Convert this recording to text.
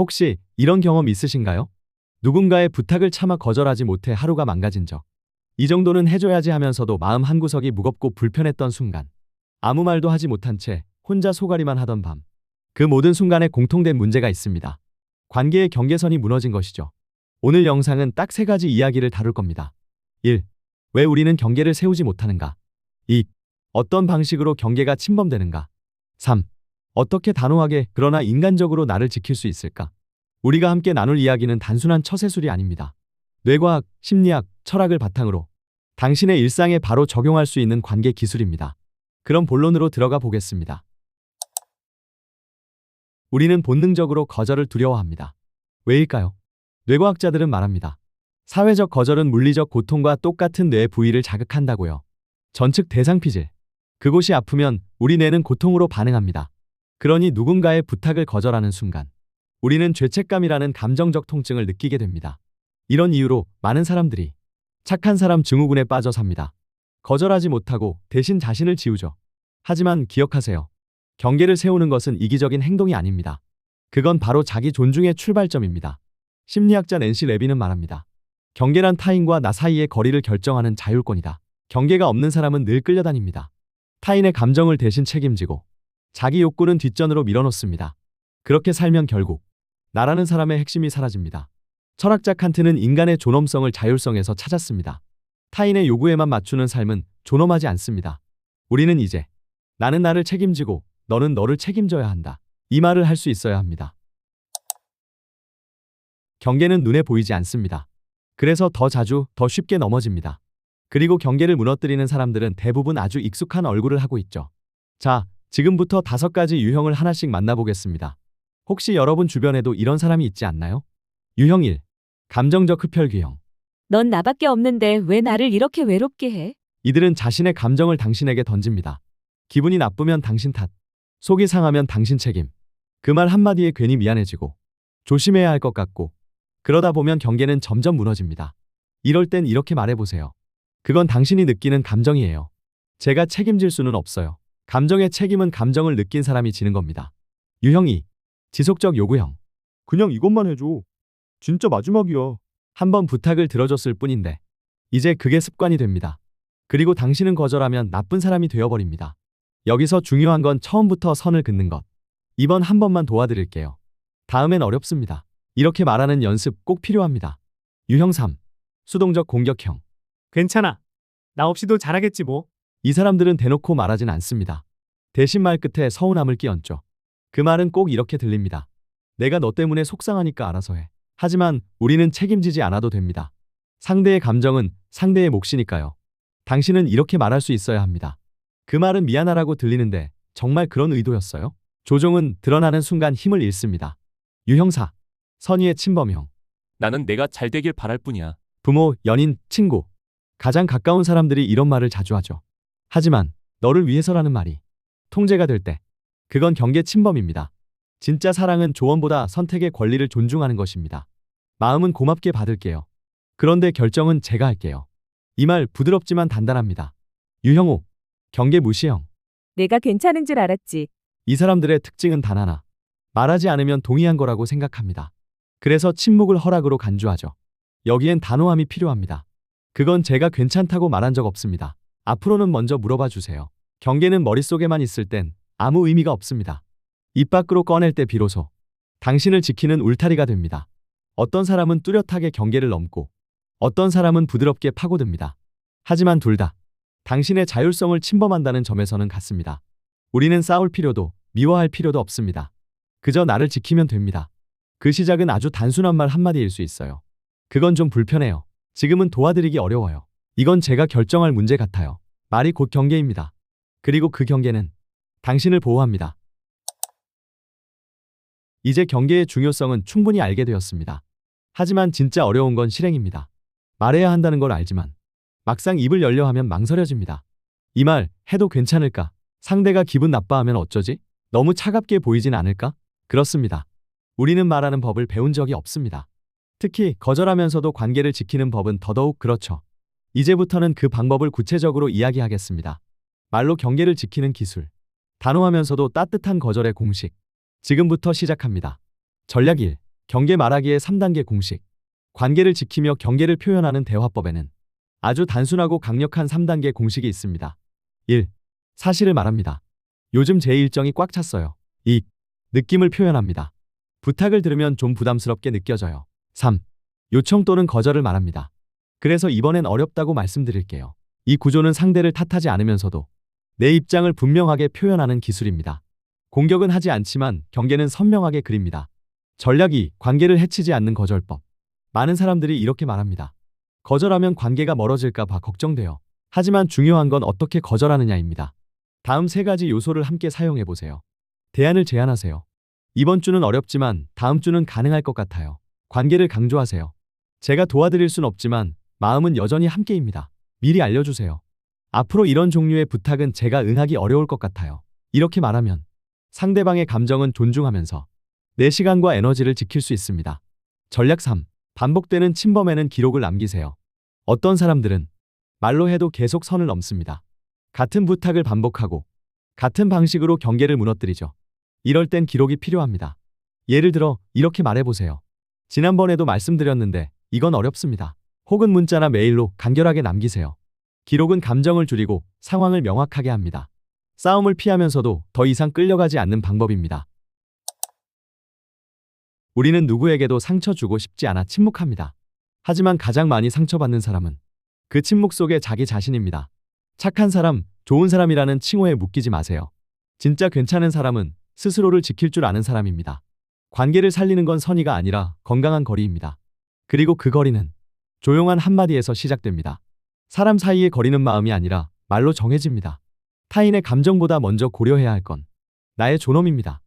혹시 이런 경험 있으신가요? 누군가의 부탁을 차마 거절하지 못해 하루가 망가진 적. 이 정도는 해줘야지 하면서도 마음 한구석이 무겁고 불편했던 순간. 아무 말도 하지 못한 채 혼자 소가리만 하던 밤. 그 모든 순간에 공통된 문제가 있습니다. 관계의 경계선이 무너진 것이죠. 오늘 영상은 딱 세 가지 이야기를 다룰 겁니다. 1. 왜 우리는 경계를 세우지 못하는가? 2. 어떤 방식으로 경계가 침범되는가? 3. 어떻게 단호하게 그러나 인간적으로 나를 지킬 수 있을까? 우리가 함께 나눌 이야기는 단순한 처세술이 아닙니다. 뇌과학, 심리학, 철학을 바탕으로 당신의 일상에 바로 적용할 수 있는 관계 기술입니다. 그럼 본론으로 들어가 보겠습니다. 우리는 본능적으로 거절을 두려워합니다. 왜일까요? 뇌과학자들은 말합니다. 사회적 거절은 물리적 고통과 똑같은 뇌 부위를 자극한다고요. 전측 대상피질. 그곳이 아프면 우리 뇌는 고통으로 반응합니다. 그러니 누군가의 부탁을 거절하는 순간 우리는 죄책감이라는 감정적 통증을 느끼게 됩니다. 이런 이유로 많은 사람들이 착한 사람 증후군에 빠져 삽니다. 거절하지 못하고 대신 자신을 지우죠. 하지만 기억하세요. 경계를 세우는 것은 이기적인 행동이 아닙니다. 그건 바로 자기 존중의 출발점입니다. 심리학자 낸시 레비는 말합니다. 경계란 타인과 나 사이의 거리를 결정하는 자율권이다. 경계가 없는 사람은 늘 끌려다닙니다. 타인의 감정을 대신 책임지고 자기 욕구는 뒷전으로 밀어놓습니다. 그렇게 살면 결국 나라는 사람의 핵심이 사라집니다. 철학자 칸트는 인간의 존엄성을 자율성에서 찾았습니다. 타인의 요구에만 맞추는 삶은 존엄하지 않습니다. 우리는 이제 나는 나를 책임지고 너는 너를 책임져야 한다. 이 말을 할 수 있어야 합니다. 경계는 눈에 보이지 않습니다. 그래서 더 자주, 더 쉽게 넘어집니다. 그리고 경계를 무너뜨리는 사람들은 대부분 아주 익숙한 얼굴을 하고 있죠. 자, 지금부터 다섯 가지 유형을 하나씩 만나보겠습니다. 혹시 여러분 주변에도 이런 사람이 있지 않나요? 유형 1. 감정적 흡혈귀형. 넌 나밖에 없는데 왜 나를 이렇게 외롭게 해? 이들은 자신의 감정을 당신에게 던집니다. 기분이 나쁘면 당신 탓, 속이 상하면 당신 책임. 그 말 한마디에 괜히 미안해지고 조심해야 할 것 같고 그러다 보면 경계는 점점 무너집니다. 이럴 땐 이렇게 말해보세요. 그건 당신이 느끼는 감정이에요. 제가 책임질 수는 없어요. 감정의 책임은 감정을 느낀 사람이 지는 겁니다. 유형 2. 지속적 요구형. 그냥 이것만 해줘. 진짜 마지막이야. 한번 부탁을 들어줬을 뿐인데 이제 그게 습관이 됩니다. 그리고 당신은 거절하면 나쁜 사람이 되어버립니다. 여기서 중요한 건 처음부터 선을 긋는 것. 이번 한 번만 도와드릴게요. 다음엔 어렵습니다. 이렇게 말하는 연습 꼭 필요합니다. 유형 3. 수동적 공격형. 괜찮아. 나 없이도 잘하겠지 뭐. 이 사람들은 대놓고 말하진 않습니다. 대신 말 끝에 서운함을 끼얹죠. 그 말은 꼭 이렇게 들립니다. 내가 너 때문에 속상하니까 알아서 해. 하지만 우리는 책임지지 않아도 됩니다. 상대의 감정은 상대의 몫이니까요. 당신은 이렇게 말할 수 있어야 합니다. 그 말은 미안하라고 들리는데 정말 그런 의도였어요? 조종은 드러나는 순간 힘을 잃습니다. 유형사, 선의의 침범형, 나는 내가 잘 되길 바랄 뿐이야. 부모, 연인, 친구. 가장 가까운 사람들이 이런 말을 자주 하죠. 하지만 너를 위해서라는 말이 통제가 될 때 그건 경계 침범입니다. 진짜 사랑은 조언보다 선택의 권리를 존중하는 것입니다. 마음은 고맙게 받을게요. 그런데 결정은 제가 할게요. 이 말 부드럽지만 단단합니다. 유형호, 경계 무시형. 내가 괜찮은 줄 알았지. 이 사람들의 특징은 단 하나. 말하지 않으면 동의한 거라고 생각합니다. 그래서 침묵을 허락으로 간주하죠. 여기엔 단호함이 필요합니다. 그건 제가 괜찮다고 말한 적 없습니다. 앞으로는 먼저 물어봐 주세요. 경계는 머릿속에만 있을 땐 아무 의미가 없습니다. 입 밖으로 꺼낼 때 비로소 당신을 지키는 울타리가 됩니다. 어떤 사람은 뚜렷하게 경계를 넘고 어떤 사람은 부드럽게 파고듭니다. 하지만 둘 다 당신의 자율성을 침범한다는 점에서는 같습니다. 우리는 싸울 필요도 미워할 필요도 없습니다. 그저 나를 지키면 됩니다. 그 시작은 아주 단순한 말 한마디일 수 있어요. 그건 좀 불편해요. 지금은 도와드리기 어려워요. 이건 제가 결정할 문제 같아요. 말이 곧 경계입니다. 그리고 그 경계는 당신을 보호합니다. 이제 경계의 중요성은 충분히 알게 되었습니다. 하지만 진짜 어려운 건 실행입니다. 말해야 한다는 걸 알지만 막상 입을 열려 하면 망설여집니다. 이 말 해도 괜찮을까? 상대가 기분 나빠하면 어쩌지? 너무 차갑게 보이진 않을까? 그렇습니다. 우리는 말하는 법을 배운 적이 없습니다. 특히 거절하면서도 관계를 지키는 법은 더더욱 그렇죠. 이제부터는 그 방법을 구체적으로 이야기하겠습니다. 말로 경계를 지키는 기술. 단호하면서도 따뜻한 거절의 공식. 지금부터 시작합니다. 전략 1. 경계 말하기의 3단계 공식. 관계를 지키며 경계를 표현하는 대화법에는 아주 단순하고 강력한 3단계 공식이 있습니다. 1. 사실을 말합니다. 요즘 제 일정이 꽉 찼어요. 2. 느낌을 표현합니다. 부탁을 들으면 좀 부담스럽게 느껴져요. 3. 요청 또는 거절을 말합니다. 그래서 이번엔 어렵다고 말씀드릴게요. 이 구조는 상대를 탓하지 않으면서도 내 입장을 분명하게 표현하는 기술입니다. 공격은 하지 않지만 경계는 선명하게 그립니다. 전략 2. 관계를 해치지 않는 거절법. 많은 사람들이 이렇게 말합니다. 거절하면 관계가 멀어질까 봐 걱정돼요. 하지만 중요한 건 어떻게 거절하느냐입니다. 다음 세 가지 요소를 함께 사용해 보세요. 대안을 제안하세요. 이번 주는 어렵지만 다음 주는 가능할 것 같아요. 관계를 강조하세요. 제가 도와드릴 순 없지만 마음은 여전히 함께입니다. 미리 알려주세요. 앞으로 이런 종류의 부탁은 제가 응하기 어려울 것 같아요. 이렇게 말하면 상대방의 감정은 존중하면서 내 시간과 에너지를 지킬 수 있습니다. 전략 3. 반복되는 침범에는 기록을 남기세요. 어떤 사람들은 말로 해도 계속 선을 넘습니다. 같은 부탁을 반복하고 같은 방식으로 경계를 무너뜨리죠. 이럴 땐 기록이 필요합니다. 예를 들어 이렇게 말해보세요. 지난번에도 말씀드렸는데 이건 어렵습니다. 혹은 문자나 메일로 간결하게 남기세요. 기록은 감정을 줄이고 상황을 명확하게 합니다. 싸움을 피하면서도 더 이상 끌려가지 않는 방법입니다. 우리는 누구에게도 상처 주고 싶지 않아 침묵합니다. 하지만 가장 많이 상처받는 사람은 그 침묵 속에 자기 자신입니다. 착한 사람, 좋은 사람이라는 칭호에 묶이지 마세요. 진짜 괜찮은 사람은 스스로를 지킬 줄 아는 사람입니다. 관계를 살리는 건 선의가 아니라 건강한 거리입니다. 그리고 그 거리는 조용한 한마디에서 시작됩니다. 사람 사이의 거리는 마음이 아니라 말로 정해집니다. 타인의 감정보다 먼저 고려해야 할 건 나의 존엄입니다.